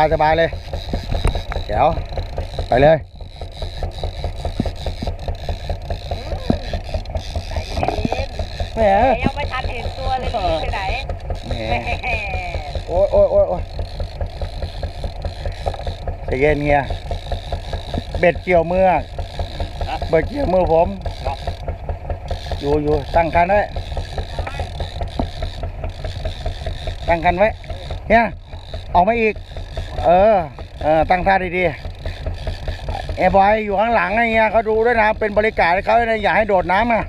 บายสบายเลยเดี๋ยวไปเลยใจเย็นแหมยังไม่ทันเห็นตัวเลยพี่ไปไหนแหมแหมโอ้ยโอ้ยโอ้ยโอ้ยใจเย็นเฮียเบ็ดเกี่ยวมือเบ็ดเกี่ยวมือผม อยู่อยู่ตั้งคันไว้ตั้งคันไว้เฮียออกมาอีก เออเออตั้งท่าดีๆไอ้บอยอยู่ข้างหลังไอ้เงี้ยเขาดูด้วยนะ เป็นบริการให้เขานะอย่าให้โดดน้ำนะ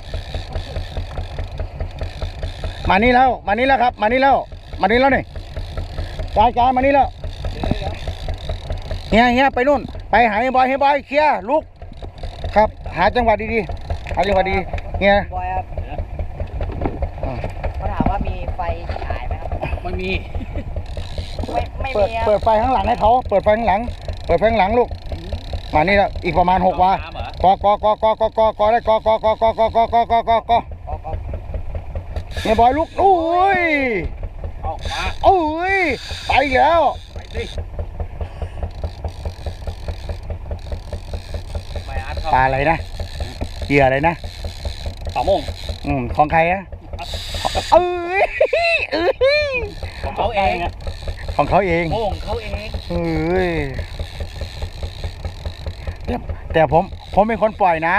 มานี่แล้ว มานี่แล้วครับ มานี่แล้ว มานี่แล้วนี่กายกายมานี่แล้วเฮียเฮียไปนู่น ไปหาไอ้บอยให้บอยเคลียร์ลุก ครับ หาจังหวะดีๆหาจังหวะดีๆเฮียบอยครับอืมเขาถามว่ามีไฟฉายไหมครับไม่มีไม่ไม่ เปิดมีครับเปิดไฟข้างหลังให้เขาเปิดไฟข้างหลัง เปิดไฟข้างหลังลูก มานี่แล้วอีกประมาณหกวาน้ำเหรอกอกอกอกอกอกอกอได้กอกอกอกอกอกอกอกอกอกอออกออกเนี่ยบอยลุกอุ้ยออกมาอุ้ยไปอีกแล้วไปสิไม่อาร์ตเข้าปลาอะไรนะเหยื่ออะไรนะสามโมงอืมของใครอะเอ้ยเอ้ยของเขาเองอะ ของเขาเองโมงเขาเองเอ้ยแต่แต่ผมผมเป็นคนปล่อยนะ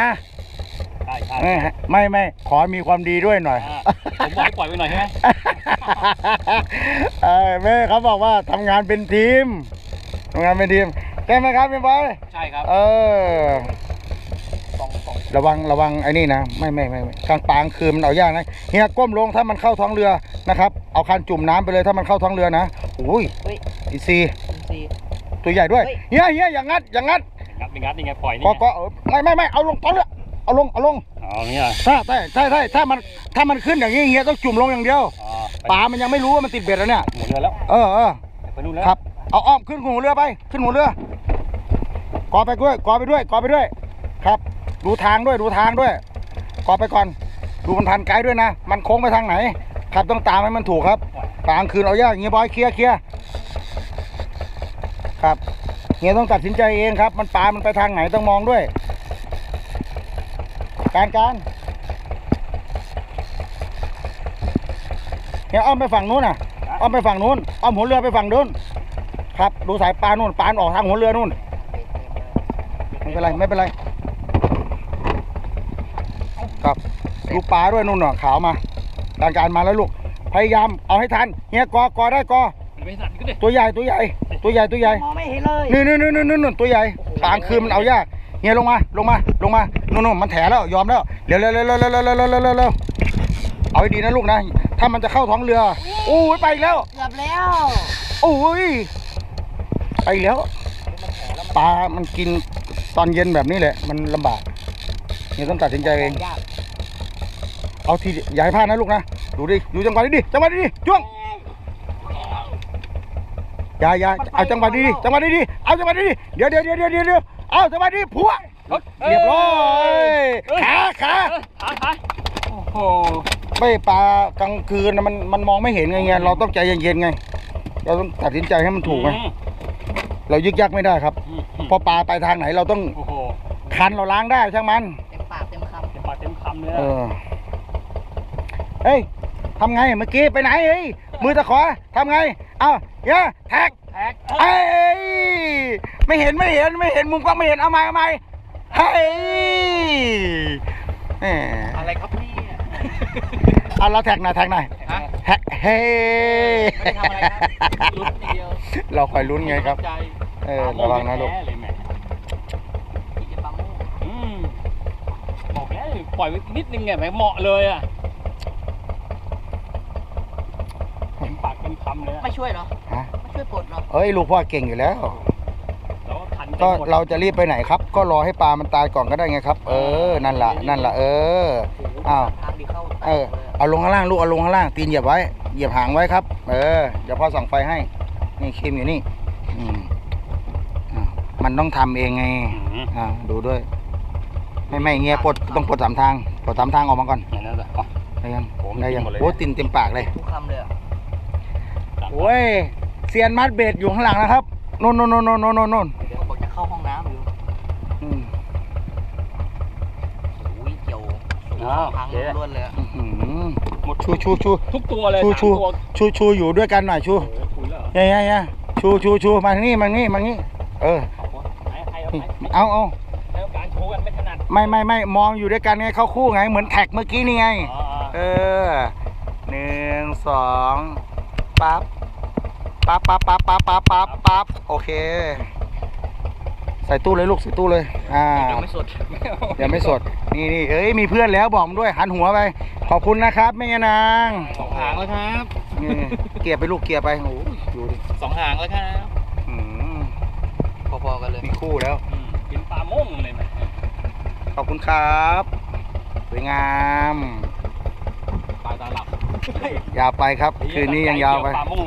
ใช่ใช่ไม่ไม่ไม่ขอมีความดีด้วยหน่อยอ่าผมบอกให้ปล่อยไปหน่อยใช่ไหมเออแม่เขาบอกว่าทำงานเป็นทีมทำงานเป็นทีมใช่ไหมครับพี่บอยใช่ครับ เออสองสอง ระวังระวังไอ้นี่นะไม่ไม่ไม่ไม่กลางปางคือมันเอายากนะเฮียก้มลงถ้ามันเข้าท้องเรือนะครับ เอาคันจุ่มน้ำไปเลยถ้ามันเข้าท้องเรือนะอุ้ยเฮ้ยอีซีอินซีย์ตัวใหญ่ด้วยเฮ้ย เฮียเฮียอย่างงัดอย่างงัดงัดไปงัดนี่ไงปล่อยนี่ก็ไงก็เออไม่ไม่ไม่เอาลงท้องเรือเอาลงเอาลงอ๋อเนี่ยถ้าถ้าถ้าถ้าถ้ามันถ้ามันขึ้นอย่างนี้เฮียต้องจุ่มลงอย่างเดียวอ๋อไปปลามันยังไม่รู้ว่ามันติดเบ็ดแล้วเนี่ยหมุนเรือแล้วเออเออ ไปนู่นแล้วครับ เอาอ้อมขึ้นหัวเรือไป ขึ้นหัวเรือ กอไปด้วย กอไปด้วย กอไปด้วย ครับ ดูทางด้วยดูทางด้วยกอไปก่อน ดูมันทันไกด์ด้วยนะ มันโค้งไปทางไหน ครับต้องตามให้มันถูกครับกลางคืนเอายากเงี้ยบอยเคลียร์เคลียร์ครับเงี้ยต้องตัดสินใจเองครับ มันปลามันไปทางไหนต้องมองด้วย การการเงี้ยอ้อมไปฝั่งนู้นน่ะอ้อมไปฝั่งนู้นอ้อมหัวเรือไปฝั่งนู้นครับ ดูสายปลานู่นปลาออกทางหัวเรือนู่นไม่เป็นไรไม่เป็นไร ครับลูกปลาด้วยนู่นน่ะขาวมาการการมาแล้วลูก พยายามเอาให้ทันเฮียกอกอได้กอมันไม่สั่นก็ดิตัวใหญ่ตัวใหญ่ ตัวใหญ่ตัวใหญ่มองไม่เห็นเลยนี่นี่นี่นี่นี่ตัวใหญ่กลางคืนมันเอายากเฮียลงมาลงมาลงมานู่นนู่นมันแถแล้วยอมแล้วเร็วเร็วเร็วเร็วเร็วเร็วเร็วเร็วเร็วเร็วเอาให้ดีนะลูกนะ ถ้ามันจะเข้าท้องเรือโอ้ยไปอีกแล้วเกือบแล้วโอ้ยไปอีกแล้วปลามันกินตอนเย็นแบบนี้แหละ มันลำบากเนี่ยต้องตัดสินใจเองยาก เอาทีอย่าให้พลาดนะลูกนะ ดูดิ ดูจังหวะนี้ดิ จังหวะนี้ดิจ้วงอย่าอย่าเอาจังหวะนี้ดิ จังหวะนี้ดิ เอาจังหวะนี้ดิ เดี๋ยวเดี๋ยวเดี๋ยวเดี๋ยวเดี๋ยวเอาจังหวะนี้พัวเรียบร้อยขาขาเออหายหายโอ้โห ไม่ปลากลางคืนน่ะมันมันมองไม่เห็นไงเงี้ยเราต้องใจเย็นๆไง เราต้องตัดสินใจให้มันถูกไงอืมเรายึกยักไม่ได้ครับอืมอืมเพราะปลาไปทางไหนเราต้องโอ้โหคันเราล้างได้ช่างมัน เต็มปากเต็มคำ เต็มปากเต็มคำเลย เออะอเฮ้ยทำไงเมื่อกี้ไปไหนเฮ้ยมือตะขอทำไง เอ้าเยอะแท็กแท็กเอ้ยไม่เห็นไม่เห็นไม่เห็นมุมกล้องไม่เห็นเอาใหม่เอาใหม่เฮ้ยแหมอะไรครับเนี่ยเอาเราแท็กหน่อยแท็กหน่อยฮะแท็กเฮ้ยไม่ได้ทำอะไรครับลุ้นอย่างเดียวเราคอยลุ้นไงครับ ใจเออระวังนะลูก แพ้เลยแหมที่จะปังโม่อืมบอกแล้วปล่อยไว้นิดนึงไงแหมเหมาะเลยอะเต็ม ปากเต็มคำเลยอะไม่ช่วยเหรอ ฮะไม่ช่วยปลดเหรอเฮ้ย ลูกพ่อเก่งอยู่แล้ว แล้วก็ทันก็หมดเราจะรีบไปไหนครับ ก็รอให้ปลามันตายก่อนก็ได้ไงครับ เออ นั่นล่ะ นั่นล่ะ เออ อ้าว ทางดีเข้าเออ เอาลงข้างล่างลูก เอาลงข้างล่าง ตีนเหยียบไว้ เหยียบหางไว้ครับ เออ เดี๋ยวพ่อส่องไฟให้ นี่ครีมอยู่นี่ อืมอ่ามันต้องทำเองไง อืมอ่า ดูด้วย ไม่ไม่เงี้ยปลดต้องปลดสามทาง ปลดสามทางออกมาก่อนอย่างนั้นเลยอ๋อ ได้ยังโอ้มันได้ยังกินหมดเลย โอ้ตินเต็มปากเลย ทุกคำเลยเหรอ โอ้ยเซียนมัดเบ็ดอยู่ข้างหลังนะครับโน่นโน่นโน่นโน่นโน่นโน่นโน่นเขาบอกจะเข้าห้องน้ำอยู่อืมโอ้ยเกี่ยวสูงอ้าวพังโอเคล้วนเลยอะอื้อหือหมดชูชูชู ทุกตัวเลยชูสามชูตัวชูชูอยู่ด้วยกันหน่อยชูโอ้โหคุยแล้วเหรอเย้เย้เย้ชูชูชูมาทางนี้มาทางนี้มาทางนี้เออเอาวะให้ให้เอานี่ให้เอาเอาให้เอาการโชว์กันไม่ถนัดไม่ไม่ไม่มองอยู่ด้วยกันไงเข้าคู่ไงเหมือนแท็กเมื่อกี้นี่ไง อ๋อเออหนึ่งสองปั๊บ ปั๊บปั๊บปั๊บปั๊บปั๊บปั๊บปั๊บโอเค ใส่ตู้เลยลูกใส่ตู้เลย อ่าเดี๋ยวไม่สดไม่าไม่สด นี่นี่เอ้ย มีเพื่อนแล้วบอกด้วย หันหัวไป ขอบคุณนะครับแม่ยานางสองหางแล้วครับนี่เกียร์ไปลูกเกียร์ไปโอ้ยดูดิสองหางแล้วครับอืมพอๆกันเลยมีคู่แล้วอืมกินปลาโม่งเลยไหมขอบคุณครับสวยงามปลาตาหลับ ยาวไปครับ คืนนี้ยังยาวไป ปลาโม่ง